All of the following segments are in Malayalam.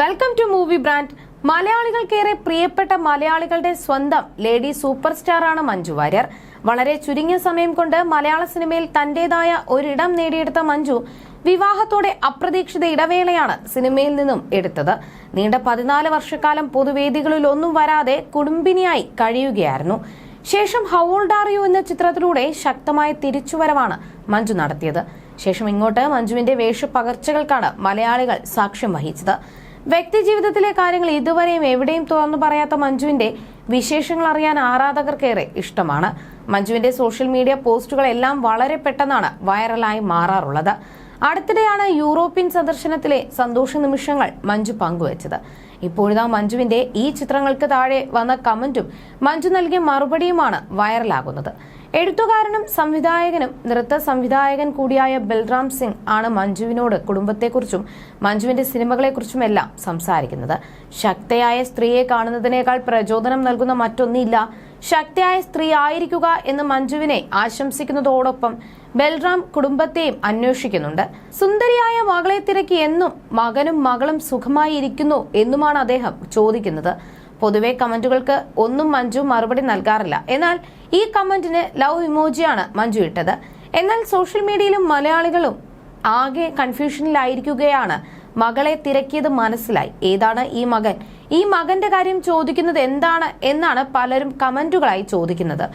വെൽക്കം ടു മൂവി ബ്രാൻഡ് മലയാളികൾക്കേറെ പ്രിയപ്പെട്ട മലയാളികളുടെ സ്വന്തം ലേഡി സൂപ്പർ സ്റ്റാറാണ് മഞ്ജു വാര്യർ. വളരെ ചുരുങ്ങിയ സമയം കൊണ്ട് മലയാള സിനിമയിൽ തന്റേതായ ഒരിടം നേടിയെടുത്ത മഞ്ജു വിവാഹത്തോടെ അപ്രതീക്ഷിത ഇടവേളയാണ് സിനിമയിൽ നിന്നും എടുത്തത്. നീണ്ട പതിനാല് വർഷക്കാലം പൊതുവേദികളിൽ ഒന്നും വരാതെ കുടുംബിനിയായി കഴിയുകയായിരുന്നു. ശേഷം ഹൗ ഓൾഡ് ആർ യു എന്ന ചിത്രത്തിലൂടെ ശക്തമായ തിരിച്ചുവരവാണ് മഞ്ജു നടത്തിയത്. ശേഷം ഇങ്ങോട്ട് മഞ്ജുവിന്റെ വേഷപ്പകർച്ചകൾക്കാണ് മലയാളികൾ സാക്ഷ്യം വഹിച്ചത്. വ്യക്തി ജീവിതത്തിലെ കാര്യങ്ങൾ ഇതുവരെയും എവിടെയും തുറന്നു പറയാത്ത മഞ്ജുവിന്റെ വിശേഷങ്ങൾ അറിയാൻ ആരാധകർക്കേറെ ഇഷ്ടമാണ്. മഞ്ജുവിന്റെ സോഷ്യൽ മീഡിയ പോസ്റ്റുകൾ എല്ലാം വളരെ പെട്ടെന്നാണ് വൈറലായി മാറാറുള്ളത്. അടുത്തിടെയാണ് യൂറോപ്യൻ സന്ദർശനത്തിലെ സന്തോഷ നിമിഷങ്ങൾ മഞ്ജു പങ്കുവച്ചത്. ഇപ്പോഴിതാ മഞ്ജുവിന്റെ ഈ ചിത്രങ്ങൾക്ക് താഴെ വന്ന കമന്റും മഞ്ജു നൽകിയ മറുപടിയുമാണ് വൈറലാകുന്നത്. എഴുത്തുകാരനും സംവിധായകനും നൃത്ത സംവിധായകൻ കൂടിയായ ബൽറാം സിംഗ് ആണ് മഞ്ജുവിനോട് കുടുംബത്തെക്കുറിച്ചും മഞ്ജുവിന്റെ സിനിമകളെക്കുറിച്ചുമെല്ലാം സംസാരിക്കുന്നത്. ശക്തയായ സ്ത്രീയെ കാണുന്നതിനേക്കാൾ പ്രചോദനം നൽകുന്ന മറ്റൊന്നില്ല. ശക്തിയായ സ്ത്രീ ആയിരിക്കുക എന്ന് മഞ്ജുവിനെ ആശംസിക്കുന്നതോടൊപ്പം ബൽറാം കുടുംബത്തെയും അന്വേഷിക്കുന്നുണ്ട്. സുന്ദരിയായ മകളെ തിരക്കി എന്നും മകനും മകളും സുഖമായി ഇരിക്കുന്നു എന്നുമാണ് അദ്ദേഹം ചോദിക്കുന്നത്. പൊതുവെ കമന്റുകൾക്ക് ഒന്നും മഞ്ജു മറുപടി നൽകാറില്ല. എന്നാൽ ഈ കമന്റിന് ലവ് ഇമോജിയാണ് മഞ്ജു ഇട്ടത്. എന്നാൽ സോഷ്യൽ മീഡിയയിലും മലയാളികളും ആകെ കൺഫ്യൂഷനിലായിരിക്കുകയാണ്. മകളെ തിരക്കിയത് മനസ്സിലായി. ഏതാണ് ഈ മകൻ? ഈ മകന്റെ കാര്യം ചോദിക്കുന്നത് എന്താണ് എന്നാണ് പലരും കമന്റുകളായി ചോദിക്കുന്നത്.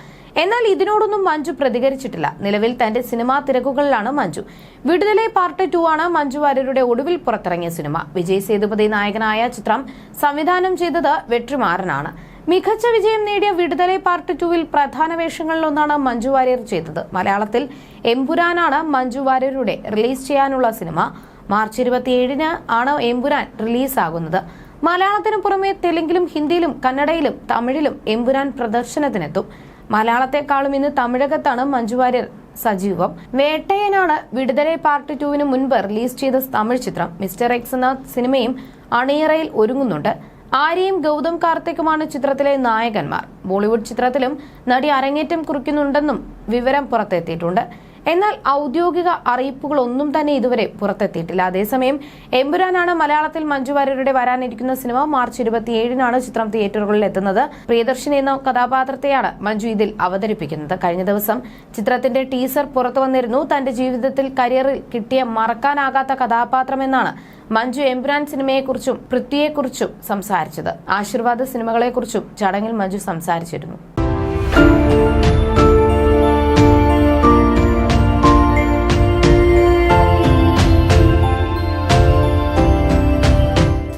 എന്നാൽ ഇതിനോടൊന്നും മഞ്ജു പ്രതികരിച്ചിട്ടില്ല. നിലവിൽ തന്റെ സിനിമാ തിരക്കുകളിലാണ് മഞ്ജു. വിടുതലെ പാർട്ട് ടു ആണ് മഞ്ജു വാര്യരുടെ ഒടുവിൽ പുറത്തിറങ്ങിയ സിനിമ. വിജയ് സേതുപതി നായകനായ ചിത്രം സംവിധാനം ചെയ്തത് വെട്രിമാറനാണ്. മികച്ച വിജയം നേടിയ വിടുതലെ പാർട്ട് ടുവിൽ പ്രധാന വേഷങ്ങളിലൊന്നാണ് മഞ്ജു വാര്യർ ചെയ്തത്. മലയാളത്തിൽ എംപുരാനാണ് മഞ്ജു വാര്യരുടെ റിലീസ് ചെയ്യാനുള്ള സിനിമ. മാർച്ച് ഇരുപത്തിയേഴിന് ആണ് എംപുരാൻ റിലീസാകുന്നത്. മലയാളത്തിനു പുറമെ തെലുങ്കിലും ഹിന്ദിയിലും കന്നഡയിലും തമിഴിലും എംപുരാൻ പ്രദർശനത്തിനെത്തും. മലയാളത്തെക്കാളും ഇന്ന് തമിഴകത്താണ് മഞ്ജു വാര്യർ സജീവം. വേട്ടയനാണ് വിടുതലെ പാർട്ട് ടുവിന് മുൻപ് റിലീസ് ചെയ്ത തമിഴ് ചിത്രം. മിസ്റ്റർ എക്സ് എന്ന സിനിമയും അണിയറയിൽ ഒരുങ്ങുന്നുണ്ട്. ആര്യയും ഗൗതം കാർത്തിക്കുമാണ് ചിത്രത്തിലെ നായകന്മാർ. ബോളിവുഡ് ചിത്രത്തിലും നടി അരങ്ങേറ്റം കുറിക്കുന്നുണ്ടെന്നും വിവരം പുറത്തെത്തിയിട്ടുണ്ട്. എന്നാൽ ഔദ്യോഗിക അറിയിപ്പുകളൊന്നും തന്നെ ഇതുവരെ പുറത്തെത്തിയിട്ടില്ല. അതേസമയം എമ്പുരാനാണ് മലയാളത്തിൽ മഞ്ജു വാര്യരുടെ വരാനിരിക്കുന്ന സിനിമ മാർച്ച് ഇരുപത്തിയേഴിനാണ് ചിത്രം തിയേറ്ററുകളിൽ എത്തുന്നത്. പ്രിയദർശിനി എന്ന കഥാപാത്രത്തെയാണ് മഞ്ജു ഇതിൽ അവതരിപ്പിക്കുന്നത്. കഴിഞ്ഞ ദിവസം ചിത്രത്തിന്റെ ടീസർ പുറത്തു വന്നിരുന്നു തന്റെ ജീവിതത്തിൽ കരിയറിൽ കിട്ടിയ മറക്കാനാകാത്ത കഥാപാത്രമെന്നാണ് മഞ്ജു എംബ്രാൻ സിനിമയെക്കുറിച്ചും പൃഥ്വിയെക്കുറിച്ചും സംസാരിച്ചത്. ആശീർവാദ സിനിമകളെക്കുറിച്ചും ചടങ്ങിൽ മഞ്ജു സംസാരിച്ചിരുന്നു.